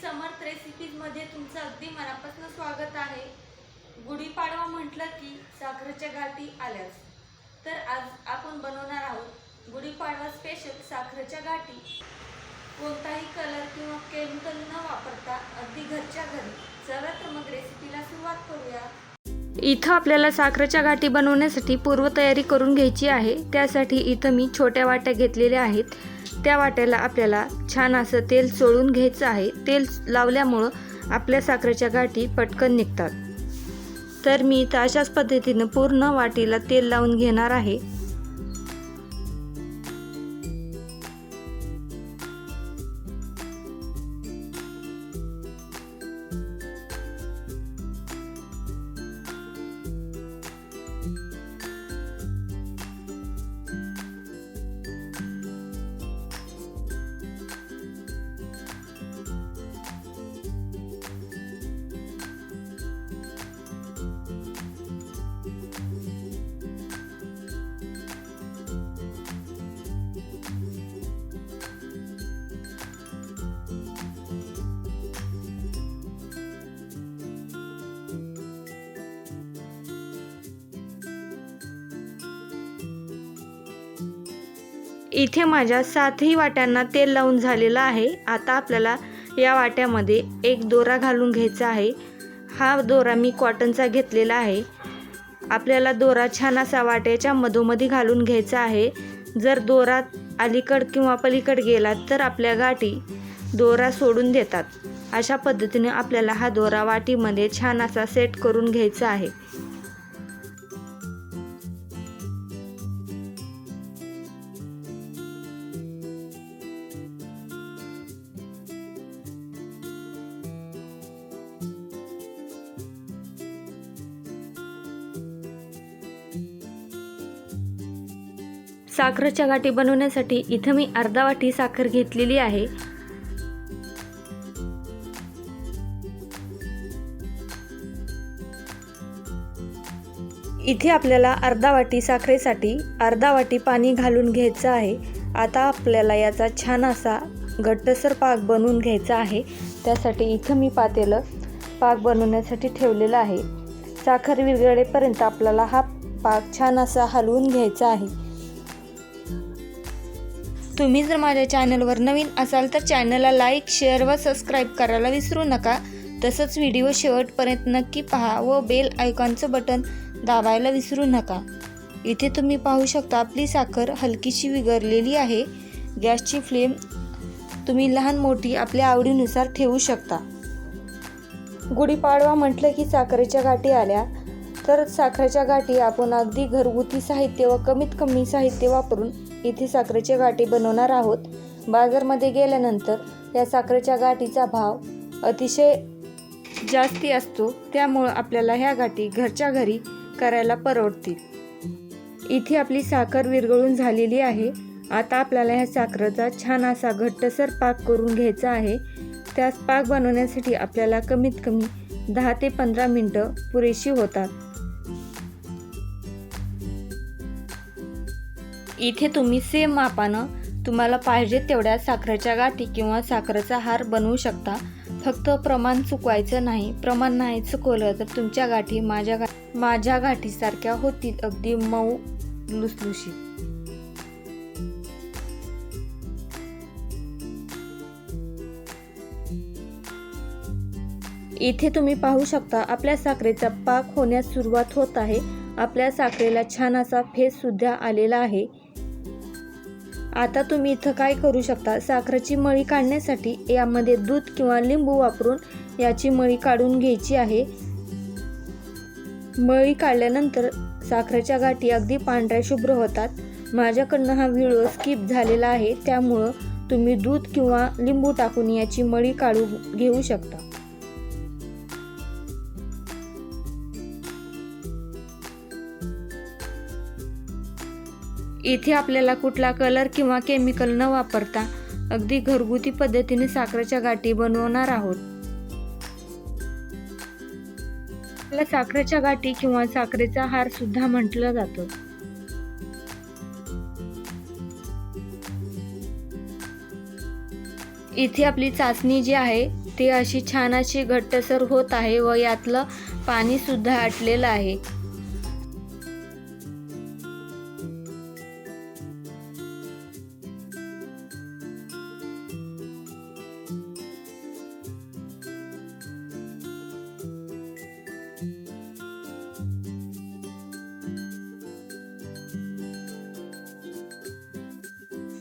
समर्थ रेसिपीजमध्ये तुमचं अगदी मनापासून स्वागत आहे. गुढीपाडवा म्हटलं की साखरेच्या गाठी आल्याच तर आज आपण बनवणार आहोत गुढीपाडवा स्पेशल साखरेच्या गाठी कोणताही कलर किंवा केमिकल न वापरता अगदी घरच्या घरी चला तर मग रेसिपीला सुरुवात करूया. इथं आपल्याला साखरेच्या गाठी बनवण्यासाठी पूर्वतयारी करून घ्यायची आहे. त्यासाठी इथं मी छोट्या वाट्या घेतलेल्या आहेत. त्या वाट्याला आपल्याला छान असं तेल चोळून घ्यायचं आहे. तेल लावल्यामुळं आपल्या साखरेच्या गाठी पटकन निघतात. तर मी इथं अशाच पद्धतीनं पूर्ण वाटीला तेल लावून घेणार आहे. इथे माझ्या सातही वाट्यांना तेल लावून झालेलं आहे. आता आपल्याला या वाट्यामध्ये एक दोरा घालून घ्यायचा आहे. हा दोरा मी कॉटनचा घेतलेला आहे. आपल्याला दोरा छान असा वाट्याच्या मधोमधी घालून घ्यायचा आहे. जर दोरा अलीकड किंवा पलीकड गेला तर आपल्या गाठी दोरा सोडून देतात. अशा पद्धतीने आपल्याला हा दोरा वाटीमध्ये छान असा सेट करून घ्यायचा आहे. साखरेच्या गाठी बनवण्यासाठी इथं मी अर्धा वाटी साखर घेतलेली आहे. इथे आपल्याला अर्धा वाटी साखरेसाठी अर्धा वाटी पाणी घालून घ्यायचं आहे. आता आपल्याला याचा छान असा घट्टसर पाक बनवून घ्यायचा आहे. त्यासाठी इथं मी पातेलं पाक बनवण्यासाठी ठेवलेलं आहे. साखर विरगळेपर्यंत आपल्याला हा पाक छान असा हलवून घ्यायचा आहे. तुम्ही जर माझ्या चॅनलवर नवीन असाल तर चॅनलला लाईक शेअर व सबस्क्राईब करायला विसरू नका. तसंच व्हिडिओ शेवटपर्यंत नक्की पहा व बेल आयकॉनचं बटन दाबायला विसरू नका. इथे तुम्ही पाहू शकता आपली साखर हलकीशी विगरलेली आहे. गॅसची फ्लेम तुम्ही लहान मोठी आपल्या आवडीनुसार ठेवू शकता. गुढीपाडवा म्हटलं की साखरेच्या गाठी आल्या तर साखरेच्या गाठी आपण अगदी घरगुती साहित्य व कमीत कमी साहित्य वापरून इथे साखरेच्या गाठी बनवणार आहोत. बाजारमध्ये गेल्यानंतर या साखरेच्या गाठीचा भाव अतिशय जास्ती असतो. त्यामुळं आपल्याला ह्या गाठी घरच्या घरी करायला परवडतील. इथे आपली साखर विरघळून झालेली आहे. आता आपल्याला ह्या साखरेचा छान असा घट्टसर पाक करून घ्यायचा आहे. त्यास पाक बनवण्यासाठी आपल्याला कमीत कमी दहा ते पंधरा मिनटं पुरेशी होतात. इथे तुम्ही सेम मापानं तुम्हाला पाहिजे तेवढ्या साखरेच्या गाठी किंवा साखरेचा हार बनवू शकता. फक्त प्रमाण चुकवायचं नाही. प्रमाण नाही चुकवलं तर तुमच्या गाठी माझ्या गा माझ्या गाठीसारख्या होतील अगदी मऊ लुसलुशी इथे तुम्ही पाहू शकता आपल्या साखरेचा पाक होण्यास सुरुवात होत आहे. आपल्या साखरेला छान असा फेस सुद्धा आलेला आहे. आता तुम्ही इथं काय करू शकता? साखरेची मळी काढण्यासाठी यामध्ये दूध किंवा लिंबू वापरून याची मळी काढून घ्यायची आहे. मळी काढल्यानंतर साखरेच्या गाठी अगदी पांढऱ्या शुभ्र होतात. माझ्याकडनं हा व्हिडिओ स्किप झालेला आहे. त्यामुळं तुम्ही दूध किंवा लिंबू टाकून याची मळी काढू घेऊ शकता. इथे आपल्याला कुठला कलर किंवा केमिकल न वापरता अगदी घरगुती पद्धतीने साखरेच्या गाठी बनवणार आहोत. आपल्या साखरेच्या गाठी किंवा साखरेचा हार सुद्धा म्हटलं जातं. इथे आपली चाचणी जी आहे ती अशी छान अशी घट्टसर होत आहे व यातलं पाणीसुद्धा आटलेलं आहे.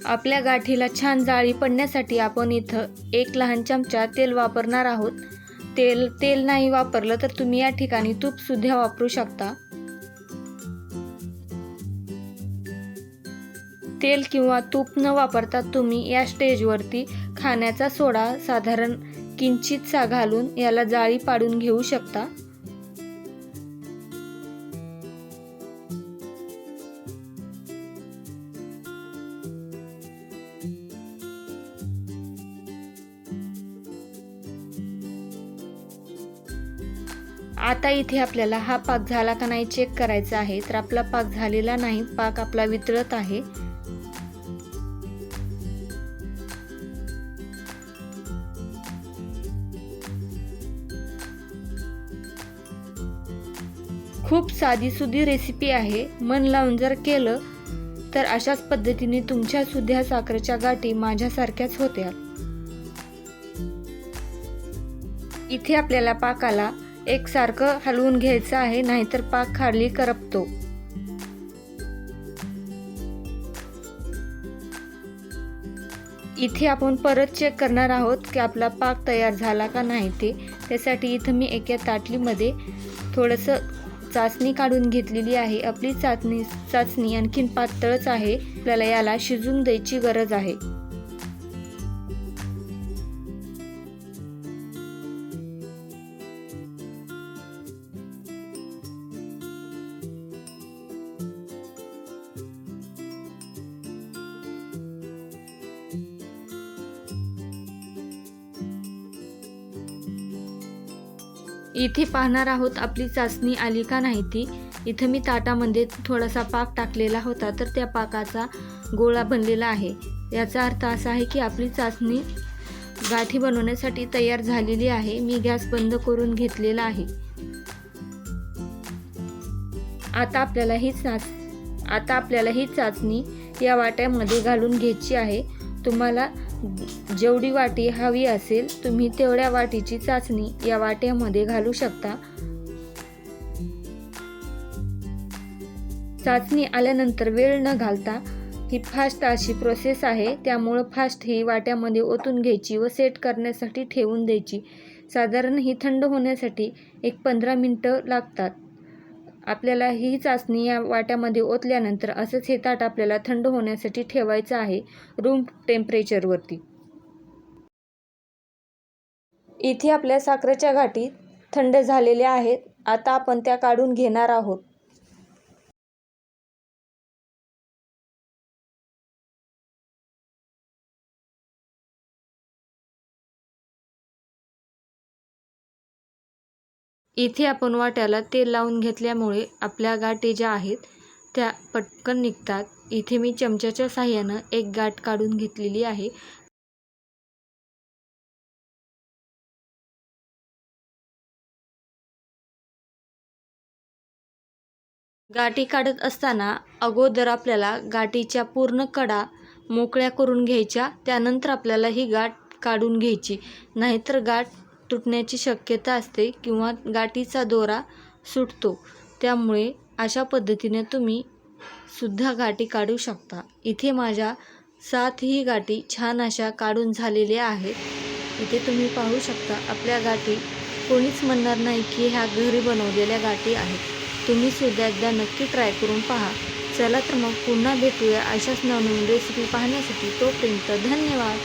आपल्या गाठीला छान जाळी पडण्यासाठी आपण इथं एक लहान चमचा तेल वापरणार आहोत. तेल तेल नाही वापरलं तर तुम्ही या ठिकाणी तूपसुद्धा वापरू शकता. तेल किंवा तूप न वापरता तुम्ही या स्टेजवरती खाण्याचा सोडा साधारण किंचितसा घालून याला जाळी पाडून घेऊ शकता. आता इथे आपल्याला हा पाक झाला का नाही चेक करायचा आहे. तर आपला पाक झालेला नाही पाक आपला वितळत आहे. खूप साधीसुधी रेसिपी आहे. मन लावून जर केलं तर अशाच पद्धतीने तुमच्या सुद्धा साखरेच्या गाठी माझ्यासारख्याच होत्या. इथे आपल्याला पाकाला एकसारखं हलवून घ्यायचं आहे नाहीतर पाक खाली करपतो. इथे आपण परत चेक करणार आहोत की आपला पाक तयार झाला का नाही ते. त्यासाठी इथं मी एका ताटलीमध्ये थोडंसं चाचणी काढून घेतलेली आहे. आपली चाचणी चाचणी आणखीन पातळच आहे. आपल्याला याला शिजून द्यायची गरज आहे. इथे पाहणार आहोत आपली चाचणी आली का नाही ती. इथं मी ताटामध्ये थोडासा पाक टाकलेला होता तर त्या पाकाचा गोळा बनलेला आहे. याचा अर्थ असा आहे की आपली चाचणी गाठी बनवण्यासाठी तयार झालेली आहे. मी गॅस बंद करून घेतलेला आहे. आता आपल्याला ही चाच आता आपल्याला ही चाचणी या वाट्यामध्ये घालून घ्यायची आहे. तुम्हाला जेवढी वाटी हवी असेल तुम्ही तेवढ्या वाटीची चाचणी या वाट्यामध्ये घालू शकता. चाचणी आल्यानंतर वेळ न घालता ही फास्ट अशी प्रोसेस आहे त्यामुळं फास्ट ही वाट्यामध्ये ओतून घ्यायची व सेट करण्यासाठी ठेवून द्यायची. साधारण ही थंड होण्यासाठी एक पंधरा मिनटं लागतात. आपल्याला ही चाचणी या वाट्यामध्ये ओतल्यानंतर असंच हे ताट आपल्याला थंड होण्यासाठी ठेवायचं आहे रूम टेम्परेचरवरती इथे आपल्या साखरेच्या गाठी थंड झालेल्या आहेत. आता आपण त्या काढून घेणार आहोत. इथे आपण वाट्याला तेल लावून घेतल्यामुळे आपल्या गाठी ज्या आहेत त्या पटकन निघतात. इथे मी चमच्याच्या साह्यानं एक गाठ काढून घेतलेली आहे. गाठी काढत असताना अगोदर आपल्याला गाठीच्या पूर्ण कडा मोकळ्या करून घ्यायच्या. त्यानंतर आपल्याला ही गाठ काढून घ्यायची. नाहीतर गाठ तुटण्याची शक्यता असते किंवा गाठीचा दोरा सुटतो. त्यामुळे अशा पद्धतीने तुम्ही सुद्धा गाठी काढू शकता. इथे माझ्या सातही गाठी छान अशा काढून झालेल्या आहेत. इथे तुम्ही पाहू शकता आपल्या गाठी कोणीच म्हणणार नाही की ह्या घरी बनवलेल्या गाठी आहेत. तुम्ही सुद्धा एकदा नक्की ट्राय करून पहा. चला तर मग पुन्हा भेटूया अशाच नवनवीन रेसिपी पाहण्यासाठी. तोपर्यंत धन्यवाद.